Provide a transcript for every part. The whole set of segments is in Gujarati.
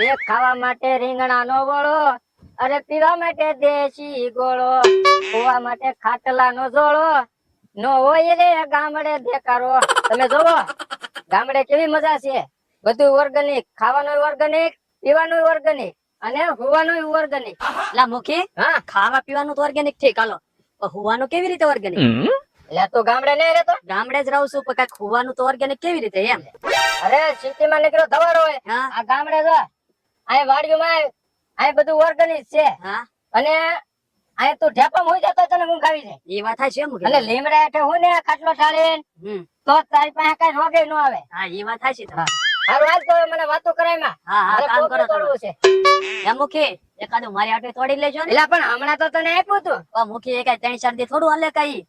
એ ખાવા માટે રીંગણાનો ગોળો અરે પીવા માટે દેશી ગોળો. ખોવા માટે ખાટલાનો જોળો નો હોય રે ગામડે દેકારો તમે જોવો ગામડે કેવી મજા છે. બધું ઓર્ગેનિક ખાવાનું ઓર્ગેનિક પીવાનું ઓર્ગેનિક અને હોવાનું ઓર્ગેનિક લા મુખી હા? ખાવા પીવાનું તો ઓર્ગેનિક ઠીક હાલો પણ હોવાનું કેવી રીતે ઓર્ગેનિક એટલે તો ગામડે નહીં રહેતો? ગામડે જ રહું છું પણ કંઈક હોવાનું તો ઓર્ગેનિક કેવી રીતે એમ? અરે સિટીમાં નીકળ્યો ધવાર હોય. હા? આ ગામડે જો અહીં વાડીઓમાં અહીં બધું ઓર્ગેનિક છે. હા. અને અહીં તું ઢેપમ હોય જતો તને આવી જાય એ વાત છે મુખી અને લીમડા એટલે હું ને ખાટલો ઢાળીને તો તારી પાસે કઈ રોગે ન આવે. હા એ વાત છે. હારું હાલ તો મને વાતો કરાયમાં હા હા કામ કરો તોડવું છે. એ મુખી એકાદું મારી આટે તોડી લેજો ને. એટલે પણ હમણાં તો તને આપ્યું તું. ઓ મુખી એ કઈ ત્રણ ચાર દી થોડું હાલે કઈ.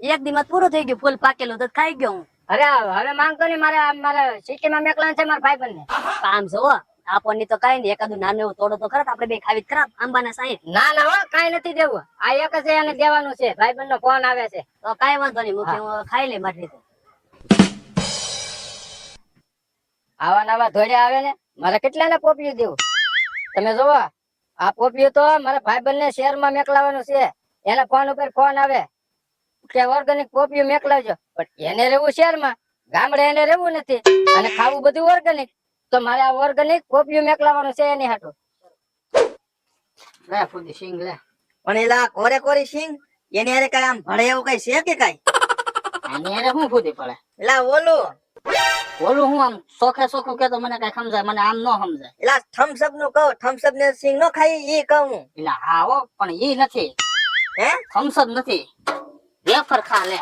એક દી માં પૂરું થઈ ગયું ફૂલ પાકેલું તો ખાઈ ગયો હું. અરે હવે માંગતો નહીં મારે મારા સિટીમાં મેકલાન છે મારા ભાઈ ને કામ જોવો આપણને તો કઈ નહીં એકાદું નાનું એવું તોડો તો ખરા આપણે બે ખાવી ખરા આંબાના સાંઈ. ના ના હો કઈ નથી દેવું. આ એક જ એને દેવાનું છે ભાઈ નો ફોન આવે છે. તો કઈ વાંધો નહીં મુખી હું. ખાઈ લે મારી રીતે. આવા નવા ધોળિયા આવે ને મારે કેટલાને પોપિયું દેવું? તમે જોવો આ પોપિયું તો મારા ભાઈબંધ ને શહેરમાં મેકલાવાનું છે. એના ફોન ઉપર ફોન આવે. કે ઓર્ગેનિક પોપિયું મેકલાવજો. પણ એને રહેવું શહેરમાં ગામડે એને રહેવું નથી. અને ખાવું બધું ઓર્ગેનિક તો મારે આ ઓર્ગેનિક કોપિયું મેકલાવાનું છે એની હાટું. લે ફૂદી સિંગ લે. પણ એલા કોરે કોરી સિંગ એની હારે કઈ આમ ભળે એવું કઈ છે કે કઈ? આની હારે શું ફૂદી પડે? એલા ઓલું. ઓલું હું આમ સોખે સોખું કે મને કઈ સમજાય મને આમ નો સમજાય. એલા થમ્સઅપનું કહું થમ્સઅપ ને સિંગ નો ખાઈ ઈ કહું હું. હા હો પણ ઈ નથી. હે? થમ્સ અપ નથી. વેફર ખા લે.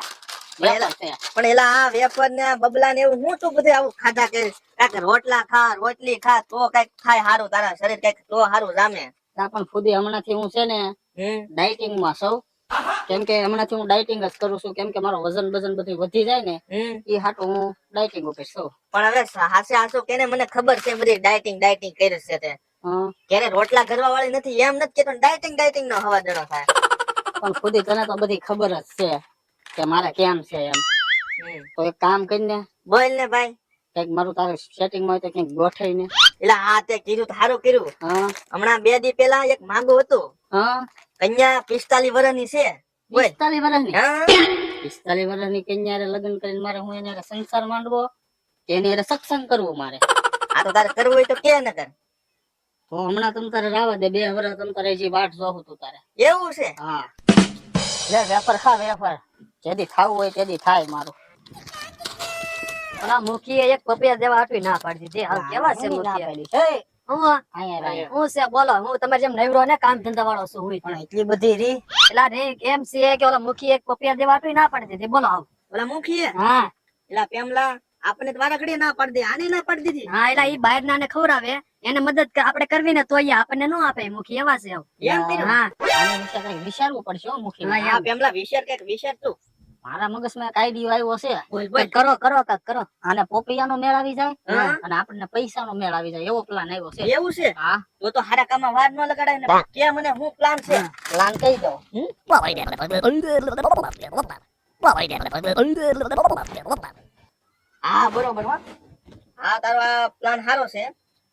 પણ એલા આ વેફર ને બબલા ને એવું હું તું બધું આવું ખાધા કે કાંઈક રોટલા ખા રોટલી ખા તો કંઈક થાય સારું તારા શરીર કંઈક તો સારું જામે. પણ ખુદી હમણાં થી હું છે ને ડાયટિંગમાં સૌ કેમ કે હમણાંથી હું ડાયટિંગ જ કરું છું કેમ કે મારો વજન વજન બધું વધી જાય ને એ હાટું હું ડાયટિંગ ઉપર છું. પણ હવે હાસે હાસો કેને મને ખબર છે બધી ડાયટિંગ ડાયટિંગ કરે છે તે. ક્યારે રોટલા કરવા વાળી નથી એમ નથી કેતો ડાયટિંગ ડાયટિંગ નો હવા દડો થાય. પણ ખુદી તને તો બધી ખબર જ છે કે મારે કેમ છે એમ. તો એક કામ કરીને બોલ ને ભાઈ. કંઈક મારું તારે સેટિંગમાં હોય તો કંઈક ગોઠવીને એટલે હા તે કીધું સારું કર્યું હા. હમણાં બે દી પેલા એક માંગુ હતું. હા. કન્યા પિસ્તાલીસ વર્ષની છે. પિસ્તાલીસ વર્ષની? હા. પિસ્તાલીસ વર્ષની કન્યા લગ્ન કરીને મારે હું એને સંસાર માંડવો? એને સત્સંગ કરવો મારે? આ તો તારે કરવું હોય તો કે ન કર તો હમણાં તમ તારે રાવા દે બે વર્ષ તમ તારે જે વાટ જોઉં તું તારે. એવું છે? હા. વેપાર ખા વેફર. જેદી ખાવું હોય તેદી થાય મારું. આ મુખીએ એક પપિયા દેવા હાટવી ના પાડી દીધી. હાલ કેવા છે મુખીએ હું! અહીંયા રાય. હું છે બોલો હું તમારે જેમ નવરો ને કામ ધંધા વાળો છું હું પણ એટલી બધી રી. એટલે રે એમ છે કે ઓલા મુખી એક પપિયા દેવા હાટવી ના પાડી દીધી. બોલો ઓલા મુખી હા. એલા પેમલા આપણે દ્વારા વારાઘડીએ ના પાડી દે આને ના પાડી દીધી? હા એટલે ઈ બહાર ના ને ખવડાવે. એને મદદ આપડે આપણે કરવી ને તો આપણને નો આપે. મુખી એવા છે. હા. વિચારવું પડશે મુખી હા, પેમલા વિચાર કંઈક વિચાર તું. મારા મગજમાં એક આઈડિયો આવ્યો છે. કરો કરો કાક કરો. આને પોપિયાનો મેળ આવી જાય અને આપણને પૈસાનો મેળ આવી જાય. એવો પ્લાન આવ્યો છે. એવું છે? હા. તો તો હારા કામમાં વાર ન લગાડાય ને. કે મને હું પ્લાન છે? પ્લાન કહી દો. હા બરોબર હા. તારો આ પ્લાન સારો છે.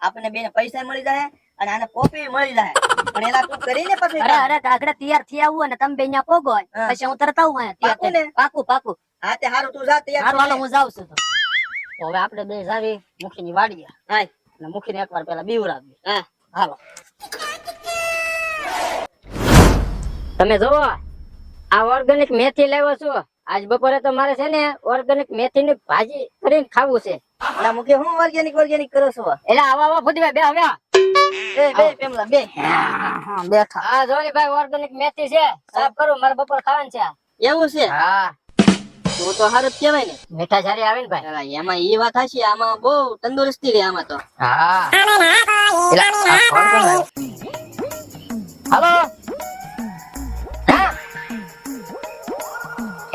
આપણને બેને પૈસા મળી જાય. અને આને કોપી મળી જાય. પણ એલા તું કરીને પછી અરે અરે કાગડા તૈયાર થઈ આવું અને તમે બે અહીંયા પોગો હા. પછી હું તરતા આવું અહીંયા પાકું ને? પાકું પાકું. હા તે હારું તું જા તૈયાર હારું હાલો હું જાઉં છું તો. હવે આપણે બે જાવી મુખીની વાડીએ. હાય. અને મુખીને એકવાર પેલા બીવરાવીએ હા. હાલો. તમે જોવો આ ઓર્ગેનિક મેથી લાવ્યો છું. આજ બપોરે તો મારે છે ને ઓર્ગેનિક મેથી ની ભાજી કરીને ખાવું છે. એટલે મુખી હું ઓર્ગેનિક ઓર્ગેનિક કરો છો? એટલે આવા આવા ફૂટી બે હવે બે બે પેમલા બે. બેઠા હા જોની ભાઈ ઓર્ગેનિક મેથી છે. સાફ કરું મારે બપોર ખાવાનું છે. એવું છે? હા. તું તો હારું જ કહેવાય ને. મીઠા સારી આવે ને ભાઈ. એમાં ઈ વાત હશે આમાં બહુ તંદુરસ્તી રહે આમાં તો. હા? હાલો.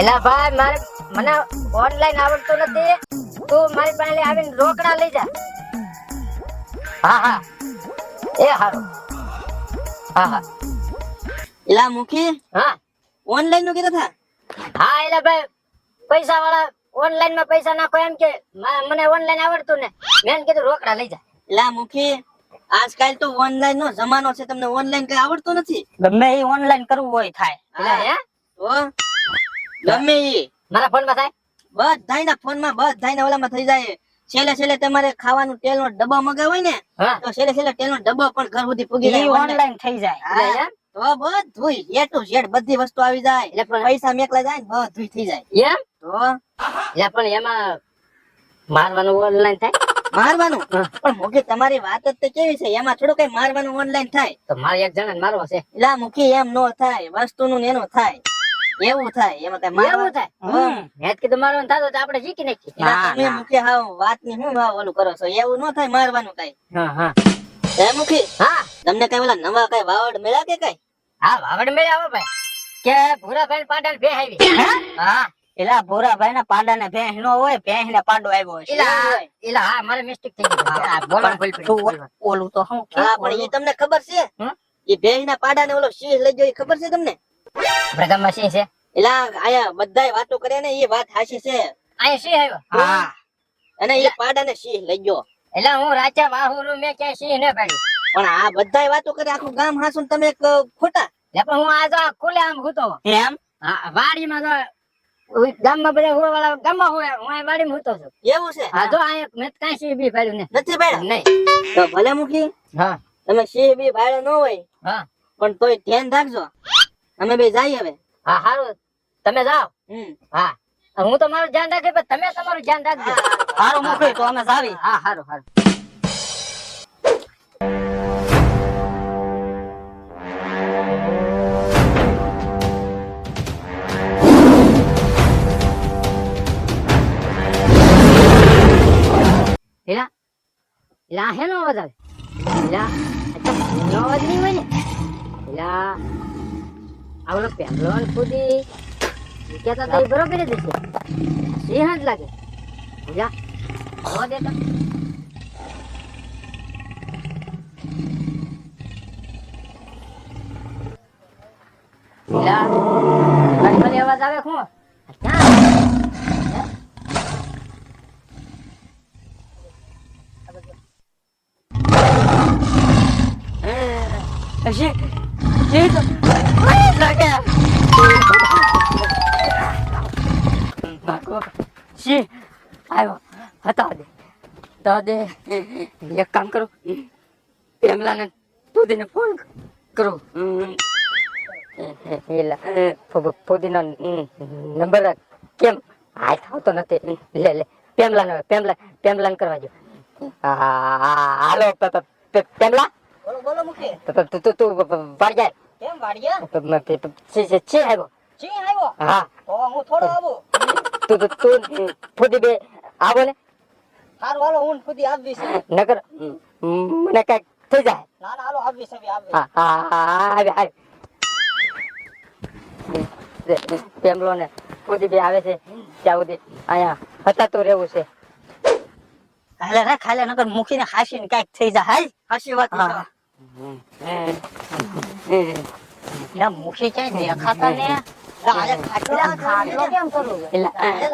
એલા ભાઈ મારે મને ઓનલાઈન આવડતું નથી. તું મારી પાસે આવીને રોકડા લઈ જા. હા હા. એ હારું. હા હા. એલા મુખી હા. ઓનલાઈનનું કીધું થા હા એલા ભાઈ પૈસા વાળા ઓનલાઈનમાં પૈસા નાખો એમ કે મને ઓનલાઈન આવડતું ને. મેં કીધું રોકડા લઈ જા. એલા મુખી આજકાલ તો ઓનલાઈન નો જમાનો છે તમને ઓનલાઈન કઈ આવડતું નથી? ગમે એ ઓનલાઈન કરવું હોય થાય. એટલે હે? ગમે એ મારા ફોનમાં થાય? બધાયના ફોનમાં બધા ઓલા માં થઈ જાય. છેલ્લે છેલ્લે તમારે ખાવાનું તેલ નો ડબ્બો મગાવ ને તો છેલ્લે છેલ્લે તેલ નો ડબ્બો પણ ઘર સુધી પૂગી જાય. ઓનલાઈન થઈ જાય. એમ? તો બધું એ ટુ ઝેડ બધી વસ્તુ આવી જાય. એટલે પણ પૈસા મેકલા જાય ને બધું થઈ જાય. એમ? તો? એટલે પણ એમાં મારવાનું ઓનલાઈન થાય? મારવાનું? પણ મુખી તમારી વાત જ તે કેવી છે? એમાં થોડું કઈ મારવાનું ઓનલાઈન થાય. તો મારે એક જણા મારવા છે. એટલે મુખી એમ નો થાય. વસ્તુનું ને એનો થાય. એવું થાય એમાં કઈ એવું મારવાનું થાય? હમ. મેં કીધું મારવાનું થતું તો આપણે જીતી નાખીએ. તમે ના. મુખી હાવ વાતની હું હાવ ઓલું કરો છો? એવું ન થાય મારવાનું કઈ. હા હા. હે મુખી? હા. તમને કઈ ઓલા નવા કઈ વાવડ મળ્યા કે કઈ? હા વાવડ મળ્યા આવો ભાઈ. કે ભૂરા ભાઈ પાટણ બે આવી. હા? એલા ભોરાભાઈ ના પાંડા ને ભેંસ નો હોય ભેંસ ને પાંડો આવ્યો હોય. એલા એલા હા મારે મિસ્ટેક થઈ ગઈ બોલવાનું ભૂલ પડી, ઓલું તો હું હા પણ એ તમને ખબર છે? એ ભેંસ ના પાડા ને ઓલો શીશ લઈ ગયો એ ખબર છે તમને? આપણે મશીન છે? એલા આયા બધાય વાતો કરે ને એ વાત હાચી છે. અહીંયા સિંહ આવ્યો? હા. અને એ પાડા ને સિંહ લઈ ગયો. એટલે હું રાજા વાહુરું મેં ક્યાંય સિંહ ને પાડી પણ આ બધાય વાતો કરે આખું ગામ હાસુ તમે એક ખોટા? એટલે પણ હું આ તો ખુલે આમ હૂતો. એમ? હા વાડીમાં તો ગામમાં બધા હોય વાળા ગામમાં હોય હું અહીં વાડીમાં હૂતો છું. એવું છે? હા તો અહીં મેં કાંઈ સિંહ બી પાડ્યું ને નથી ભાઈ નહીં. તો ભલે મૂકી. હા. તમે સિંહ બી ભાડે ન હોય હા. પણ તોય ધ્યાન રાખજો. અમે બે જઈએ હવે. હા સારું તમે જાઓ. હા. હું તમારું ધ્યાન રાખી પણ તમે તમારું ધ્યાન રાખજો. સારું મોકલી તો અમે જાવી. હા સારું સારું એલા હે નો હેનો અવાજ આવે? લા અવાજ નહીં હોય ને. એલા આ ઓલો પેલો ને ખુદી ઈ કહેતા હતા એ બરોબર જ છે સિંહ જ લાગે એલા અવાજ દેતો એલા ખાલી ખાલી અવાજ આવે શું ક્યાં શી એક કામ કરો પેમલાને પુદીને ફોન કરો ફોદીનો નંબર કેમ હાથ આવતો નથી લે લે પેમલા નો પેમલા પેમલાને કરવા જો હાલો પેમલા તું તું તું વાળ જાય કેમ વાડિયા પ- પ- પ- પ- છે છે છે આવ્યો. સિંહ આવ્યો? હા. તો હું થોડો આવું. તું તું તું ફોદી બે. આવો ને. હારું હાલો હું ખુદી આવવી છે નકર મને કંઈક થઈ જાય. ના ના હાલો આવવી છે આવવી હા હા હા આવે આવે. પેમલો ને ફોદી બે આવે છે. ત્યાં સુધી અહીંયા હતા તો રહેવું છે. ખાલે રે ખાલે નકર મૂકીને હાસીને કાંઈક થઈ જાય. હાલ હાસી વાત હા ના મૂકી ક્યાંય દેખાતા ને એટલે એટલે એટલે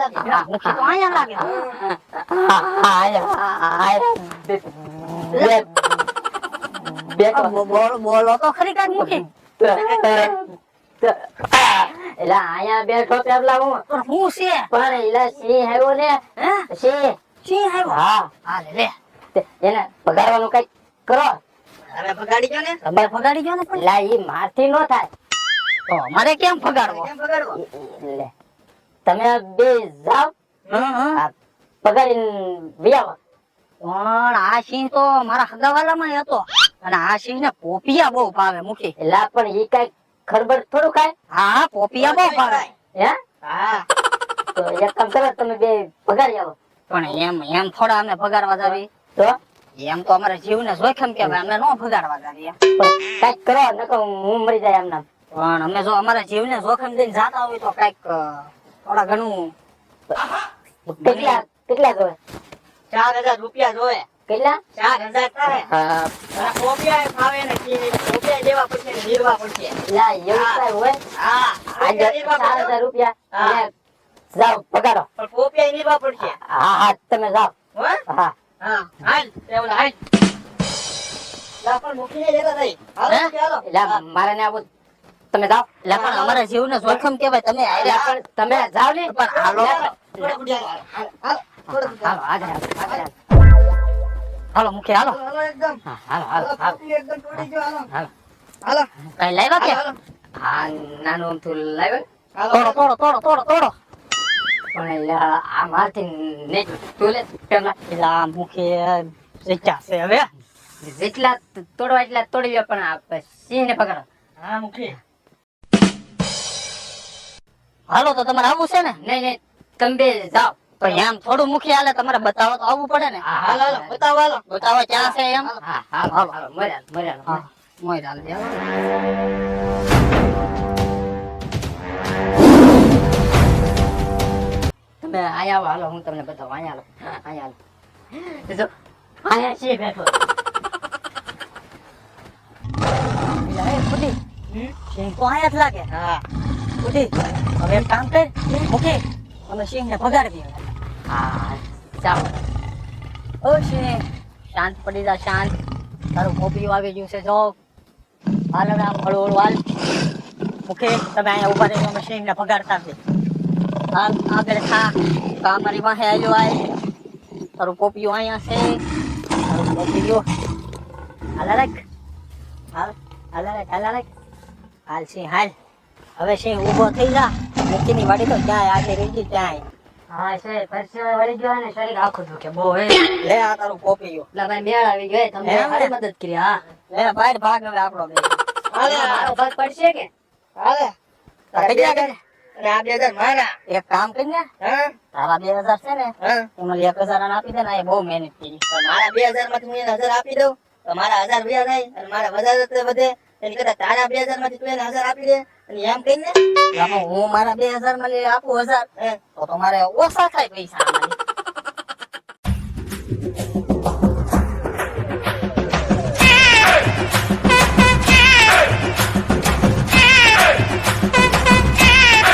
હું છે પણ ને એને પગારવાનું કંઈક કરો હવે ફગાડી જો ને? તમે ફગાડી જો ને પણ? લા ઈ મારથી નો થાય. તો અમારે કેમ ફગાડવો એટલે તમે બે જાવ હં. આ પણ આ સિંહ તો મારા હગાવાલામાં હતો. અને આ સિંહ ને પોપિયા બહુ ભાવે મૂકી. એટલે પણ ઈ કઈ ખરબડ થોડું ખાય હા હા પોપિયા બહુ ભાવે. હે? હા. તો એક કામ કરો તમે બે પગારી આવો. પણ એમ એમ થોડા અમે ભગાડવા જાવી. તો? એમ તો અમારા જીવને જોખમ કેવાય અમે નો ભગાડવા જાવીએ કંઈક કરો નકર હું મરી જાય એમ પણ અમે જો અમારા જીવને જોખમ દઈને જાતા હોય તો કંઈક થોડા ઘણું. કેટલા કેટલા જોવે? ચાર હજાર રૂપિયા જોવે. કેટલા? ચાર હજાર થાય હા. અને ફાવે ને પોપિયા દેવા પડશે નીરવા પડશે. લા એવું હોય? હા. આજે ચાર હજાર રૂપિયા. જાઓ પગારો પણ પોપિયા નીરવા પડશે. હા હા તમે જાઓ. હો? હા હા હાલ. તે હાલ મારે ને આવું તમે જાઓ. એટલે પણ અમારા જીવને જોખમ કેવાય તમે તમે જાઓ ને. પણ હાલો. હાલો, મુખી હાલો હાલો, હાલો. હા, કઈ લાવ્યા કે? આ નાનું અમથું લાવ્યો. ને? હાલો. તોડો તોડો તોડો તોડો તોડો. પણ એટલે આ મારથી નહીં તું લે પેલા આ મુખી છે હવે. જેટલા તોડવા એટલા તોડી લો પણ આ સિંહને પકડો. હા, મુખી. હાલો તો તમારે આવવું છે ને? નહીં નહીં તમે જાઓ. પણ એમ થોડું મુખી હાલે તમારે બતાવો તો આવવું પડે ને. હાલો, હાલો, બતાવો, હાલો. બતાવો ક્યાં છે એમ? હા હાલો હાલો હાલો મર્યા મર્યા અહીંયા આવો હાલો હું તમને બતાવું અહીંયા હાલો અહીંયા હાલો જો અહીંયા છીએ બેઠો? સિંહ તો અહીંયા જ લાગે. હા. ખુદી હવે એક કામ કર મુખી અમે સિંહ ને ભગાડી દઈએ. હા ચાલો. ઓ સિંહ શાંત પડી જા શાંત. તારું મોબીયું આવી ગયું છે જો. હાલ હવે આમ હળવું હળવું હાલ. તમે અહીંયા ઊભા રહેજો અમે સિંહ ને ભગાડતા છે હાલ આગળ ખા કા મારી પાસે આવ્યો આય. તારું કોપિયું અહીંયા છે. તારું હાલ રાખ હાલ. હાલ રાખ હાલ રાખ હાલ સિંહ હાલ. હવે સિંહ ઊભો થઈ જા. નીચેની વાડી તો ક્યાંય આગળ રહી ગઈ ક્યાંય. હા છે. પરસેવો વળી ગયો ને શરીર આખું દુખે. બહુ હે. લે આ તારું પોપિયું એટલે ભાઈ મેળ આવી ગયો. તમને એમ મદદ કરી હા. લે ભાઈ ભાગ હવે આપણો. હાલે, મારો ભાગ પડશે કે? હાલે. કેટલા કરે? અને આ બે હજાર મારા. એક કામ કરીને હા, તારા બે હજાર છે ને એમાં એક હજાર આપી દે ને એ બહુ મહેનત કરી. મારા બે હજારમાંથી હું એને હજાર આપી દઉં તો મારા હજાર વ્યા થાય અને મારા વધારે વધે. એની કરતા તારા બે હજારમાંથી તું એને હજાર આપી દે અને એમ આમાં હું મારા બે હજારમાં આપું હજાર? તો તમારે ઓછા થાય પૈસા.